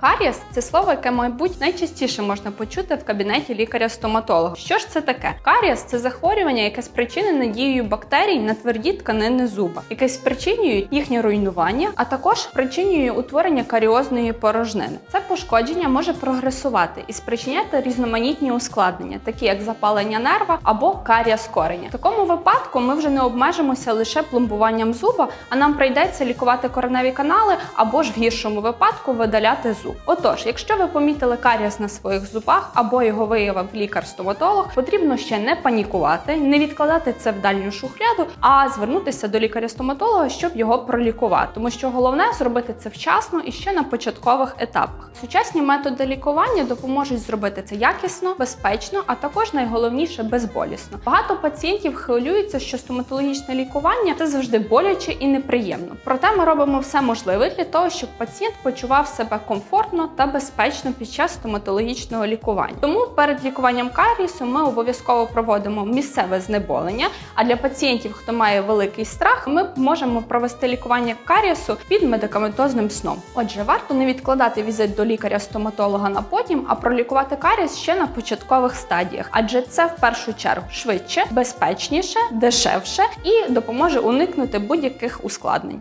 Карієс це слово, яке, мабуть, найчастіше можна почути в кабінеті лікаря-стоматолога. Що ж це таке? Карієс це захворювання, яке спричинене дією бактерій на тверді тканини зуба, яке спричинює їхнє руйнування, а також спричинює утворення каріозної порожнини. Це пошкодження може прогресувати і спричиняти різноманітні ускладнення, такі як запалення нерва або карієс кореня. В такому випадку ми вже не обмежимося лише пломбуванням зуба, а нам прийдеться лікувати кореневі канали або ж в гіршому випадку видаляти зуб. Отож, якщо ви помітили карієс на своїх зубах або його виявив лікар-стоматолог, потрібно ще не панікувати, не відкладати це в дальню шухляду, а звернутися до лікаря-стоматолога, щоб його пролікувати. Тому що головне зробити це вчасно і ще на початкових етапах. Сучасні методи лікування допоможуть зробити це якісно, безпечно, а також найголовніше безболісно. Багато пацієнтів хвилюються, що стоматологічне лікування це завжди боляче і неприємно. Проте ми робимо все можливе для того, щоб пацієнт почував себе комфортно та безпечно під час стоматологічного лікування. Тому перед лікуванням карісу ми обов'язково проводимо місцеве знеболення. А для пацієнтів, хто має великий страх, ми можемо провести лікування карієсу під медикаментозним сном. Отже, варто не відкладати візит до лікаря-стоматолога на потім, а пролікувати карієс ще на початкових стадіях, адже це в першу чергу швидше, безпечніше, дешевше і допоможе уникнути будь-яких ускладнень.